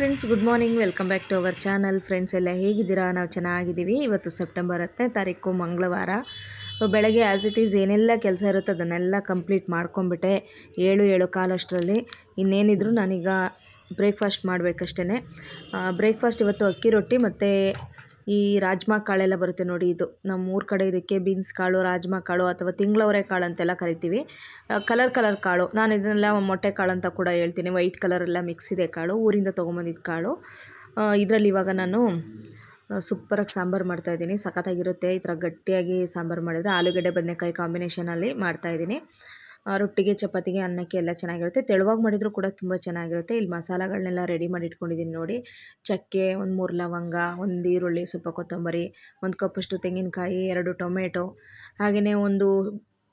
Good morning. Welcome back to our channel. Friends, ಎಲ್ಲ ಹೇಗಿದ್ದೀರಾ? ನಾವು ಚೆನ್ನಾಗಿದ್ದೀವಿ. ಇವತ್ತು ಸೆಪ್ಟೆಂಬರ್ ಹತ್ತನೇ ತಾರೀಕು, ಮಂಗಳವಾರ. ಸೊ, ಬೆಳಗ್ಗೆ ಆ್ಯಸ್ ಇಟ್ ಈಸ್ ಏನೆಲ್ಲ ಕೆಲಸ ಇರುತ್ತೆ ಅದನ್ನೆಲ್ಲ ಕಂಪ್ಲೀಟ್ ಮಾಡ್ಕೊಂಬಿಟ್ಟೆ ಏಳು ಏಳು ಕಾಲಷ್ಟರಲ್ಲಿ. ಇನ್ನೇನಿದ್ರು ನಾನೀಗ ಬ್ರೇಕ್ಫಾಸ್ಟ್ ಮಾಡಬೇಕಷ್ಟೇ ಬ್ರೇಕ್ಫಾಸ್ಟ್ ಇವತ್ತು ಅಕ್ಕಿ ರೊಟ್ಟಿ ಮತ್ತು ಈ ರಾಜ್ಮಾ ಕಾಳೆಲ್ಲ ಬರುತ್ತೆ ನೋಡಿ ಇದು. ನಮ್ಮ ಊರ ಕಡೆ ಇದಕ್ಕೆ ಬೀನ್ಸ್ ಕಾಳು, ರಾಜ್ಮಾ ಕಾಳು ಅಥವಾ ತಿಂಗಳವರೆ ಕಾಳು ಅಂತೆಲ್ಲ ಕರಿತೀವಿ. ಕಲರ್ ಕಲರ್ ಕಾಳು. ನಾನು ಇದನ್ನೆಲ್ಲ ಮೊಟ್ಟೆ ಕಾಳು ಅಂತ ಕೂಡ ಹೇಳ್ತೀನಿ. ವೈಟ್ ಕಲರ್ ಎಲ್ಲ ಮಿಕ್ಸ್ ಇದೆ ಕಾಳು. ಊರಿಂದ ತೊಗೊಂಬಂದಿದ್ದ ಕಾಳು. ಇದರಲ್ಲಿ ಇವಾಗ ನಾನು ಸೂಪರಾಗಿ ಸಾಂಬಾರು ಮಾಡ್ತಾಯಿದ್ದೀನಿ ಸಖತ್ತಾಗಿರುತ್ತೆ. ಈ ಥರ ಗಟ್ಟಿಯಾಗಿ ಸಾಂಬಾರು ಮಾಡಿದರೆ ಆಲೂಗಡ್ಡೆ, ಬದನೆಕಾಯಿ ಕಾಂಬಿನೇಷನಲ್ಲಿ ಮಾಡ್ತಾಯಿದ್ದೀನಿ ರೊಟ್ಟಿಗೆ, ಚಪಾತಿಗೆ, ಅನ್ನಕ್ಕೆ ಎಲ್ಲ ಚೆನ್ನಾಗಿರುತ್ತೆ. ತೆಳುವಾಗಿ ಮಾಡಿದರೂ ಕೂಡ ತುಂಬ ಚೆನ್ನಾಗಿರುತ್ತೆ. ಇಲ್ಲಿ ಮಸಾಲೆಗಳನ್ನೆಲ್ಲ ರೆಡಿ ಮಾಡಿ ಇಟ್ಕೊಂಡಿದ್ದೀನಿ ನೋಡಿ. ಚಕ್ಕೆ, ಒಂದು ಮೂರು ಲವಂಗ, ಒಂದು ಈರುಳ್ಳಿ, ಸ್ವಲ್ಪ ಕೊತ್ತಂಬರಿ, ಒಂದು ಕಪ್ಪಷ್ಟು ತೆಂಗಿನಕಾಯಿ, ಎರಡು ಟೊಮೆಟೊ ಹಾಗೆಯೇ ಒಂದು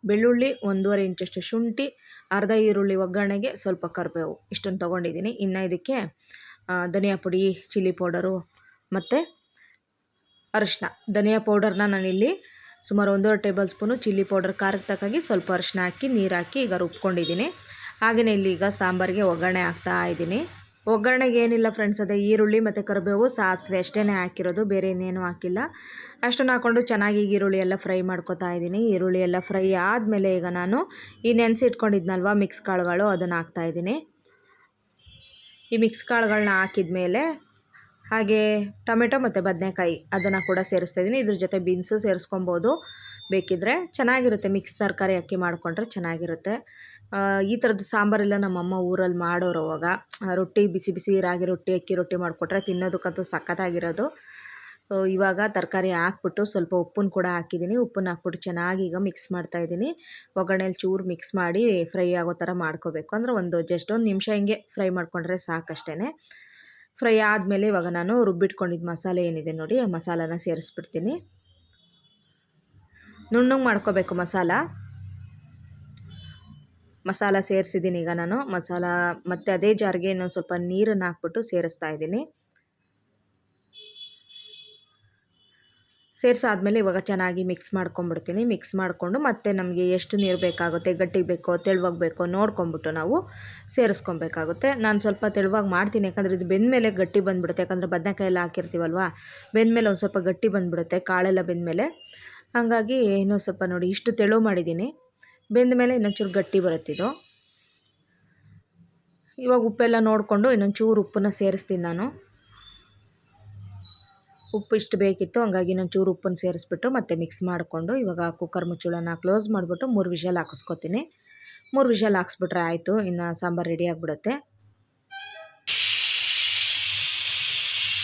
ಬೆಳ್ಳುಳ್ಳಿ ಒಂದೂವರೆ ಇಂಚಷ್ಟು ಶುಂಠಿ, ಅರ್ಧ ಈರುಳ್ಳಿ ಒಗ್ಗರಣೆಗೆ ಸ್ವಲ್ಪ ಕರಿಬೇವು. ಇಷ್ಟನ್ನು ತೊಗೊಂಡಿದ್ದೀನಿ ಇನ್ನು ಇದಕ್ಕೆ ಧನಿಯಾ ಪುಡಿ, ಚಿಲ್ಲಿ ಪೌಡರು ಮತ್ತು ಅರಿಶಿನ ಧನಿಯಾ ಪೌಡರ್ನ ನಾನಿಲ್ಲಿ ಸುಮಾರು ಒಂದೂವರೆ ಟೇಬಲ್ ಸ್ಪೂನು ಚಿಲ್ಲಿ ಪೌಡರ್ ಖಾರಕ್ಕೆ ತಕ್ಕಾಗಿ ಸ್ವಲ್ಪ ಅರಿಶಿನ ಹಾಕಿ, ನೀರು ಹಾಕಿ ಈಗ ರುಬ್ಕೊಂಡಿದ್ದೀನಿ. ಹಾಗೆಯೇ ಇಲ್ಲಿ ಈಗ ಸಾಂಬಾರಿಗೆ ಒಗ್ಗರಣೆ ಹಾಕ್ತಾ ಇದ್ದೀನಿ. ಒಗ್ಗರಣೆಗೆ ಏನಿಲ್ಲ ಫ್ರೆಂಡ್ಸ್ ಅದೇ ಈರುಳ್ಳಿ ಮತ್ತು ಕರಿಬೇವು, ಸಾಸಿವೆ ಅಷ್ಟೇ ಹಾಕಿರೋದು, ಬೇರೆ ಇನ್ನೇನು ಹಾಕಿಲ್ಲ. ಅಷ್ಟನ್ನು ಹಾಕ್ಕೊಂಡು ಚೆನ್ನಾಗಿ ಈರುಳ್ಳಿ ಎಲ್ಲ ಫ್ರೈ ಮಾಡ್ಕೊತಾ ಇದ್ದೀನಿ. ಈರುಳ್ಳಿ ಎಲ್ಲ ಫ್ರೈ ಆದಮೇಲೆ ಈಗ ನಾನು ಈ ನೆನೆಸಿ ಇಟ್ಕೊಂಡಿದ್ನಲ್ವ ಮಿಕ್ಸ್ ಕಾಳುಗಳು, ಅದನ್ನು ಹಾಕ್ತಾ ಇದ್ದೀನಿ. ಈ ಮಿಕ್ಸ್ ಕಾಳುಗಳನ್ನ ಹಾಕಿದ ಮೇಲೆ ಹಾಗೆ ಟೊಮೆಟೊ ಮತ್ತು ಬದನೆಕಾಯಿ ಅದನ್ನು ಕೂಡ ಸೇರಿಸ್ತಾ ಇದ್ದೀನಿ ಇದ್ರ ಜೊತೆ ಬೀನ್ಸು ಸೇರಿಸ್ಕೊಬೋದು. ಬೇಕಿದ್ದರೆ ಚೆನ್ನಾಗಿರುತ್ತೆ. ಮಿಕ್ಸ್ ತರಕಾರಿ ಅಕ್ಕಿ ಮಾಡಿಕೊಂಡ್ರೆ ಚೆನ್ನಾಗಿರುತ್ತೆ. ಈ ಥರದ್ದು ಸಾಂಬಾರೆಲ್ಲ ನಮ್ಮಮ್ಮ ಊರಲ್ಲಿ ಮಾಡೋರು ಅವಾಗ. ರೊಟ್ಟಿ, ಬಿಸಿ ಬಿಸಿ ರಾಗಿ ರೊಟ್ಟಿ, ಅಕ್ಕಿ ರೊಟ್ಟಿ ಮಾಡಿಕೊಟ್ರೆ ತಿನ್ನೋದಕ್ಕಂತೂ ಸಖತ್ತಾಗಿರೋದು. ಇವಾಗ ತರಕಾರಿ ಹಾಕ್ಬಿಟ್ಟು ಸ್ವಲ್ಪ ಉಪ್ಪನ್ನು ಕೂಡ ಹಾಕಿದ್ದೀನಿ ಉಪ್ಪನ್ನು ಹಾಕ್ಬಿಟ್ಟು ಚೆನ್ನಾಗಿ ಈಗ ಮಿಕ್ಸ್ ಮಾಡ್ತಾಯಿದ್ದೀನಿ ಒಗ್ಗರಣೆಲಿ ಚೂರು ಮಿಕ್ಸ್ ಮಾಡಿ ಫ್ರೈ ಆಗೋ ಥರ ಮಾಡ್ಕೋಬೇಕು. ಅಂದರೆ ಒಂದು ಜಸ್ಟ್ ಒಂದು ನಿಮಿಷ ಹಿಂಗೆ ಫ್ರೈ ಮಾಡಿಕೊಂಡ್ರೆ ಸಾಕಷ್ಟೇ ಫ್ರೈ ಆದಮೇಲೆ ಇವಾಗ ನಾನು ರುಬ್ಬಿಟ್ಕೊಂಡಿದ್ದು ಮಸಾಲೆ ಏನಿದೆ ನೋಡಿ, ಆ ಮಸಾಲಾನ ಸೇರಿಸ್ಬಿಡ್ತೀನಿ. ನುಣ್ಣಗೆ ಮಾಡ್ಕೋಬೇಕು ಮಸಾಲ. ಮಸಾಲ ಸೇರಿಸಿದ್ದೀನಿ ಈಗ ನಾನು. ಮಸಾಲ ಮತ್ತು ಅದೇ ಜಾರಿಗೆ ಇನ್ನೊಂದು ಸ್ವಲ್ಪ ನೀರನ್ನು ಹಾಕ್ಬಿಟ್ಟು ಸೇರಿಸ್ತಾ ಇದ್ದೀನಿ. ಸೇರಿಸಾದ್ಮೇಲೆ ಇವಾಗ ಚೆನ್ನಾಗಿ ಮಿಕ್ಸ್ ಮಾಡ್ಕೊಂಬಿಡ್ತೀನಿ. ಮಿಕ್ಸ್ ಮಾಡಿಕೊಂಡು ಮತ್ತೆ ನಮಗೆ ಎಷ್ಟು ನೀರು ಬೇಕಾಗುತ್ತೆ ಗಟ್ಟಿಗೆ ಬೇಕೋ, ತೆಳುವಾಗಿ ಬೇಕೋ ನೋಡ್ಕೊಂಬಿಟ್ಟು ನಾವು ಸೇರಿಸ್ಕೊಬೇಕಾಗುತ್ತೆ. ನಾನು ಸ್ವಲ್ಪ ತೆಳುವಾಗಿ ಮಾಡ್ತೀನಿ. ಯಾಕಂದರೆ ಇದು ಬೆಂದಮೇಲೆ ಗಟ್ಟಿ ಬಂದುಬಿಡುತ್ತೆ. ಯಾಕಂದರೆ ಬದನೆಕಾಯೆಲ್ಲ ಹಾಕಿರ್ತೀವಲ್ವ? ಬೆಂದ ಬೆಂದಮೇಲೆ ಒಂದು ಸ್ವಲ್ಪ ಗಟ್ಟಿ ಬಂದುಬಿಡುತ್ತೆ. ಕಾಳೆಲ್ಲ ಬೆಂದಮೇಲೆ. ಹಾಗಾಗಿ ಇನ್ನೂ ಸ್ವಲ್ಪ ನೋಡಿ, ಇಷ್ಟು ತೆಳು ಮಾಡಿದ್ದೀನಿ. ಬೆಂದ ಮೇಲೆ ಇನ್ನೊಂಚೂರು ಗಟ್ಟಿ ಬರುತ್ತಿದ್ದು ಇವಾಗ ಉಪ್ಪೆಲ್ಲ ನೋಡಿಕೊಂಡು ಇನ್ನೊಂಚೂರು ಉಪ್ಪನ್ನು ಸೇರಿಸ್ತೀನಿ ನಾನು. ಉಪ್ಪು ಇಷ್ಟು ಬೇಕಿತ್ತು ಹಂಗಾಗಿ ನಾನು ಚೂರು ಉಪ್ಪನ್ನು ಸೇರಿಸ್ಬಿಟ್ಟು ಮತ್ತೆ ಮಿಕ್ಸ್ ಮಾಡಿಕೊಂಡು ಇವಾಗ ಕುಕ್ಕರ್ ಮುಚ್ಚಳನ ಕ್ಲೋಸ್ ಮಾಡಿಬಿಟ್ಟು ಮೂರು ವಿಷಲ್ ಹಾಕಿಸ್ಕೊತೀನಿ. ಮೂರು ವಿಷಲ್ ಹಾಕ್ಸ್ಬಿಟ್ರೆ ಆಯಿತು, ಇನ್ನು ಸಾಂಬಾರು ರೆಡಿ ಆಗಿಬಿಡುತ್ತೆ.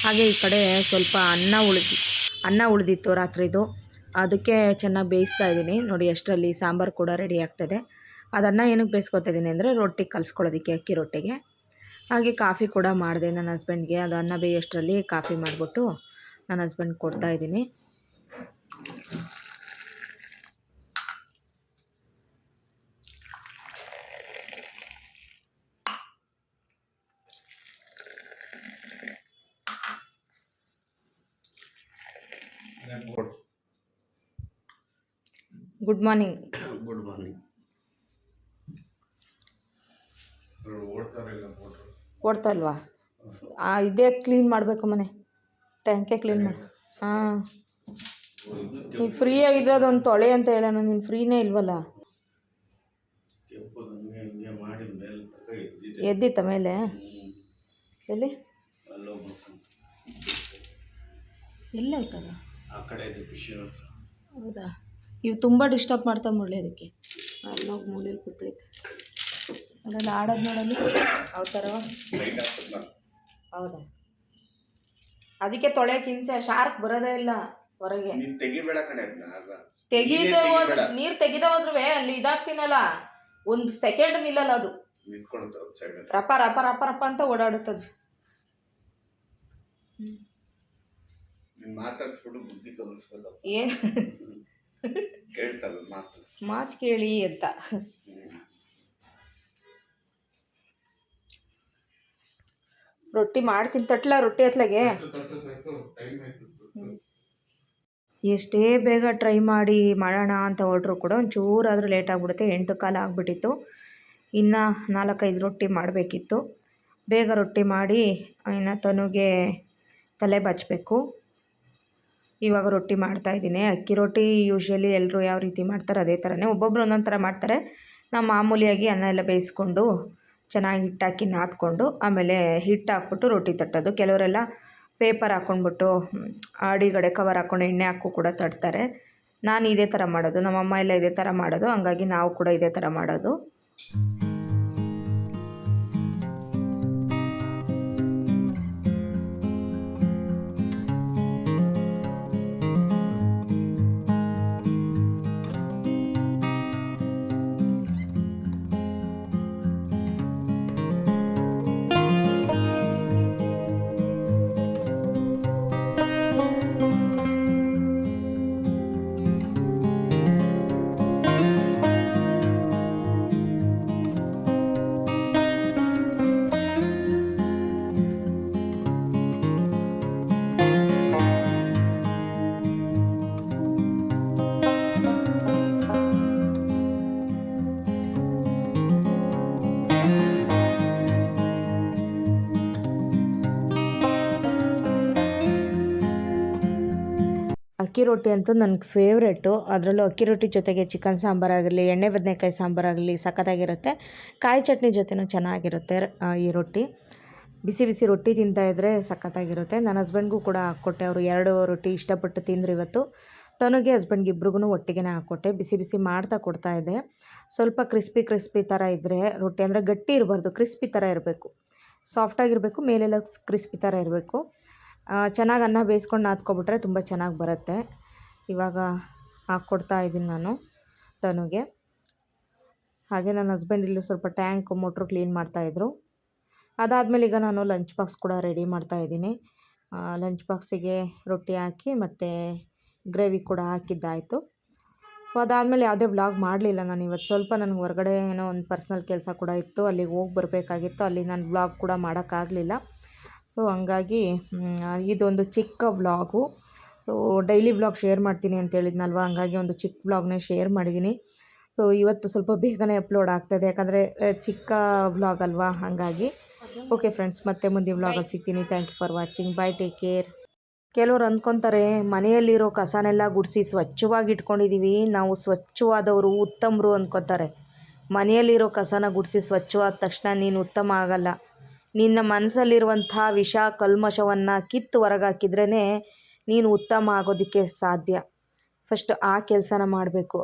ಹಾಗೆ ಈ ಕಡೆ ಸ್ವಲ್ಪ ಅನ್ನ ಉಳಿದಿ, ಅನ್ನ ಉಳಿದಿತ್ತು ರಾತ್ರಿದು. ಅದಕ್ಕೆ ಚೆನ್ನಾಗಿ ಬೇಯಿಸ್ತಾ ಇದ್ದೀನಿ. ನೋಡಿ, ಅಷ್ಟರಲ್ಲಿ ಸಾಂಬಾರು ಕೂಡ ರೆಡಿ ಆಗ್ತದೆ. ಅದನ್ನು ಏನಕ್ಕೆ ಬೇಯಿಸ್ಕೊತಾ ಇದ್ದೀನಿ ಅಂದರೆ ರೊಟ್ಟಿ ಕಲಿಸ್ಕೊಳ್ಳೋದಕ್ಕೆ, ಅಕ್ಕಿ ರೊಟ್ಟಿಗೆ. ಹಾಗೆ ಕಾಫಿ ಕೂಡ ಮಾಡಿದೆ ನನ್ನ ಹಸ್ಬೆಂಡ್ಗೆ ಅದು ಅನ್ನ ಬೇಯೋಷ್ಟರಲ್ಲಿ ಕಾಫಿ ಮಾಡಿಬಿಟ್ಟು ನನ್ನ ಹಸ್ಬೆಂಡ್ ಕೊಡ್ತಾ ಇದ್ದೀನಿ. ಗುಡ್ ಮಾರ್ನಿಂಗ್ ಗುಡ್ ಮಾರ್ನಿಂಗ್ ಓಡ್ತಾ ಇಲ್ವಾ? ಆ, ಇದೇ ಕ್ಲೀನ್ ಮಾಡಬೇಕು ಮನೆ. ಟ್ಯಾಂಕೆ ಕ್ಲೀನ್ ಮಾಡಿ. ಹಾಂ. ನೀವು ಫ್ರೀ ಆಗಿದ್ರೆ ಅದೊಂದು ತೊಳೆ ಅಂತ ಹೇಳೋಣ ನೀನು ಫ್ರೀನೇ ಇಲ್ವಲ್ಲ? ಎದ್ದಿತ್ತ ಮೇಲೆ? ಎಲ್ಲಿ? ಎಲ್ಲಿ ಅಲ್ಲೋಗ್ಬೇಕು ಎಲ್ಲಾಯ್ತದ ಆ ಕಡೆ ಇದೆ ಮಿಷಿನ್ ಹೌದಾ? ಇವು ತುಂಬ ಡಿಸ್ಟರ್ಬ್ ಮಾಡ್ತಾ ಮುಳ್ಳಿ ಅದಕ್ಕೆ. ಅಲ್ಲೋಗಿ ಮೂಲೆಯಲ್ಲಿ ಕೂತೈತೆ. ಅದನ್ನು ಆಡೋದು ನೋಡಲ್ಲಿ. ಯಾವ ಥರ ಹೌದಾ? ಅದಕ್ಕೆ ತೊಳೆಯಕ್ಕೆ ಹಿಂಸೆ ಶಾರ್ಕ್ ಬರೋದೇ ಇಲ್ಲ ಹೊರಗೆ. ನೀನ್ ತೆಗಿಬೇಡ ತೆಗೀದ ನೀನೇ ತೆಗಿಬೇಡ. ನೀರು ತೆಗಿದ ಹೋದ್ರೂ ಅಲ್ಲಿ ಇದಾಗ್ತೀನಲ್ಲ. ಒಂದು ಸೆಕೆಂಡ್ ನಿಲ್ಲಲ್ಲ ಅದು. ನಿಂತ್ಕೊಳ್ತ ಸೈಡ್ ರಪ ರಪ ರಪ ರಪ ಅಂತ ಓಡಾಡುತ್ತದು. ನೀನ್ ಮಾತಾಡ್ಸ್ಬಿಟ್ಟು ಬುದ್ಧಿ ಕಲಿಸ್ಬೇಕು ಏನ್? ಕೇಳ್ತಲ್ಲ ಮಾತು. ಮಾತು ಕೇಳಿ ಅಂತ. ರೊಟ್ಟಿ ಮಾಡ್ತೀನಿ ತಟ್ಲ ರೊಟ್ಟಿ ಹತ್ಲಾಗೆ ಎಷ್ಟೇ ಬೇಗ ಟ್ರೈ ಮಾಡಿ ಮಾಡೋಣ ಅಂತ ಹೊರಟ್ರು ಕೂಡ ಒಂಚೂರಾದರೂ ಲೇಟ್ ಆಗಿಬಿಡುತ್ತೆ ಎಂಟು ಕಾಲ ಆಗಿಬಿಟ್ಟಿತ್ತು. ಇನ್ನು ನಾಲ್ಕೈದು ರೊಟ್ಟಿ ಮಾಡಬೇಕಿತ್ತು. ಬೇಗ ರೊಟ್ಟಿ ಮಾಡಿ ಇನ್ನು ತನುಗೆ ತಲೆ ಬಚ್ಚಬೇಕು ಇವಾಗ ರೊಟ್ಟಿ ಮಾಡ್ತಾ ಇದ್ದೀನಿ. ಅಕ್ಕಿ ರೊಟ್ಟಿ ಯೂಶ್ವಲಿ ಎಲ್ಲರೂ ಯಾವ ರೀತಿ ಮಾಡ್ತಾರೆ ಅದೇ ಥರನೇ ಒಬ್ಬೊಬ್ರು ಒಂದೊಂದು ಥರ ಮಾಡ್ತಾರೆ. ನಾವು ಮಾಮೂಲಿಯಾಗಿ ಅನ್ನ ಎಲ್ಲ ಬೇಯಿಸ್ಕೊಂಡು ಚೆನ್ನಾಗಿ ಹಿಟ್ಟಾಕಿ ನಾದ್ಕೊಂಡು ಆಮೇಲೆ ಹಿಟ್ಟು ಹಾಕ್ಬಿಟ್ಟು ರೊಟ್ಟಿ ತಟ್ಟೋದು. ಕೆಲವರೆಲ್ಲ ಪೇಪರ್ ಹಾಕ್ಕೊಂಡ್ಬಿಟ್ಟು ಆಡಿಗಡೆ ಕವರ್ ಹಾಕ್ಕೊಂಡು ಎಣ್ಣೆ ಹಾಕು ಕೂಡ ತಟ್ತಾರೆ. ನಾನು ಇದೇ ಥರ ಮಾಡೋದು, ನಮ್ಮಮ್ಮ ಎಲ್ಲ ಇದೇ ಥರ ಮಾಡೋದು, ಹಂಗಾಗಿ ನಾವು ಕೂಡ ಇದೇ ಥರ ಮಾಡೋದು. ಅಕ್ಕಿ ರೊಟ್ಟಿ ಅಂತೂ ನನಗೆ ಫೇವ್ರೆಟ್ಟು ಅದರಲ್ಲೂ ಅಕ್ಕಿ ರೊಟ್ಟಿ ಜೊತೆಗೆ ಚಿಕನ್ ಸಾಂಬಾರಾಗಿರಲಿ ಎಣ್ಣೆ ಬದನೆಕಾಯಿ ಸಾಂಬಾರಾಗಲಿ ಸಖತ್ತಾಗಿರುತ್ತೆ. ಕಾಯಿ ಚಟ್ನಿ ಜೊತೆನೂ ಚೆನ್ನಾಗಿರುತ್ತೆ ಈ ರೊಟ್ಟಿ. ಬಿಸಿ ಬಿಸಿ ರೊಟ್ಟಿ ತಿಂತಾಯಿದ್ರೆ ಸಖತ್ತಾಗಿರುತ್ತೆ. ನನ್ನ ಹಸ್ಬೆಂಡ್ಗೂ ಕೂಡ ಹಾಕ್ಕೊಟ್ಟೆ, ಅವರು ಎರಡು ರೊಟ್ಟಿ ಇಷ್ಟಪಟ್ಟು ತಿಂದರು ಇವತ್ತು. ತನಗೆ ಹಸ್ಬೆಂಡ್ಗೆ ಇಬ್ರಿಗೂ ಒಟ್ಟಿಗೆ ಹಾಕ್ಕೊಟ್ಟೆ, ಬಿಸಿ ಬಿಸಿ ಮಾಡ್ತಾ ಕೊಡ್ತಾ ಇದೆ ಸ್ವಲ್ಪ ಕ್ರಿಸ್ಪಿ ಕ್ರಿಸ್ಪಿ ಥರ ಇದ್ದರೆ ರೊಟ್ಟಿ ಅಂದರೆ ಗಟ್ಟಿ ಇರಬಾರ್ದು ಕ್ರಿಸ್ಪಿ ಥರ ಇರಬೇಕು. ಸಾಫ್ಟಾಗಿರಬೇಕು ಮೇಲೆಲ್ಲ ಕ್ರಿಸ್ಪಿ ಥರ ಇರಬೇಕು. ಚೆನ್ನಾಗಿ ಅನ್ನ ಬೇಯಿಸ್ಕೊಂಡು ನಾದ್ಕೊಬಿಟ್ರೆ ತುಂಬ ಚೆನ್ನಾಗಿ ಬರುತ್ತೆ. ಇವಾಗ ಹಾಕ್ಕೊಡ್ತಾ ಇದ್ದೀನಿ ನಾನು ತನುಗೆ. ಹಾಗೆ ನನ್ನ ಹಸ್ಬೆಂಡ್ ಇಲ್ಲೂ ಸ್ವಲ್ಪ ಟ್ಯಾಂಕ್ ಮೋಟ್ರು ಕ್ಲೀನ್ ಮಾಡ್ತಾಯಿದ್ರು ಅದಾದಮೇಲೆ ಈಗ ನಾನು ಲಂಚ್ ಬಾಕ್ಸ್ ಕೂಡ ರೆಡಿ ಮಾಡ್ತಾಯಿದ್ದೀನಿ ಲಂಚ್ ಬಾಕ್ಸಿಗೆ ರೊಟ್ಟಿ ಹಾಕಿ ಮತ್ತು ಗ್ರೇವಿ ಕೂಡ ಹಾಕಿದ್ದಾಯಿತು. ಸೊ ಅದಾದಮೇಲೆ ಯಾವುದೇ ವ್ಲಾಗ್ ಮಾಡಲಿಲ್ಲ ನಾನು. ಇವತ್ತು ಸ್ವಲ್ಪ ನನಗೆ ಹೊರಗಡೆ ಏನೋ ಒಂದು ಪರ್ಸ್ನಲ್ ಕೆಲಸ ಕೂಡ ಇತ್ತು. ಅಲ್ಲಿಗೆ ಹೋಗಿ ಬರಬೇಕಾಗಿತ್ತು. ಅಲ್ಲಿ ನಾನು ವ್ಲಾಗ್ ಕೂಡ ಮಾಡೋಕ್ಕಾಗಲಿಲ್ಲ. ಸೊ, ಹಂಗಾಗಿ ಇದೊಂದು ಚಿಕ್ಕ vlog. So, daily vlog share ಮಾಡ್ತೀನಿ ಅಂತ ಹೇಳಿದ್ನಲ್ವ? ಹಂಗಾಗಿ ಒಂದು ಚಿಕ್ಕ ವ್ಲಾಗ್ನೇ ಶೇರ್ ಮಾಡಿದ್ದೀನಿ. ಸೊ, ಇವತ್ತು ಸ್ವಲ್ಪ ಬೇಗನೆ ಅಪ್ಲೋಡ್ ಆಗ್ತಾಯಿದೆ ಯಾಕಂದರೆ ಚಿಕ್ಕ ವ್ಲಾಗ್ ಅಲ್ವಾ? ಹಾಗಾಗಿ. ಓಕೆ ಫ್ರೆಂಡ್ಸ್, ಮತ್ತೆ ಮುಂದಿನ ವ್ಲಾಗಲ್ಲಿ ಸಿಗ್ತೀನಿ. Thank you for watching. Bye take care. ಕೆಲವರು ಅಂದ್ಕೊತಾರೆ, ಮನೆಯಲ್ಲಿರೋ ಕಸನೆಲ್ಲ ಗುಡಿಸಿ ಸ್ವಚ್ಛವಾಗಿ ಇಟ್ಕೊಂಡಿದ್ದೀವಿ ನಾವು ಸ್ವಚ್ಛವಾದವರು, ಉತ್ತಮರು ಅಂದ್ಕೊತಾರೆ. ಮನೆಯಲ್ಲಿರೋ ಕಸನ ಗುಡಿಸಿ ಸ್ವಚ್ಛವಾದ ತಕ್ಷಣ ನೀನು ಉತ್ತಮ ಆಗಲ್ಲ. ನಿನ್ನ ಮನಸ್ಸಲ್ಲಿರುವಂಥ ವಿಷ ಕಲ್ಮಶವನ್ನು ಕಿತ್ತು ಹೊರಗಾಕಿದ್ರೇ ನೀನು ಉತ್ತಮ ಆಗೋದಕ್ಕೆ ಸಾಧ್ಯ. ಫಸ್ಟ್ ಆ ಕೆಲಸನ ಮಾಡಬೇಕು.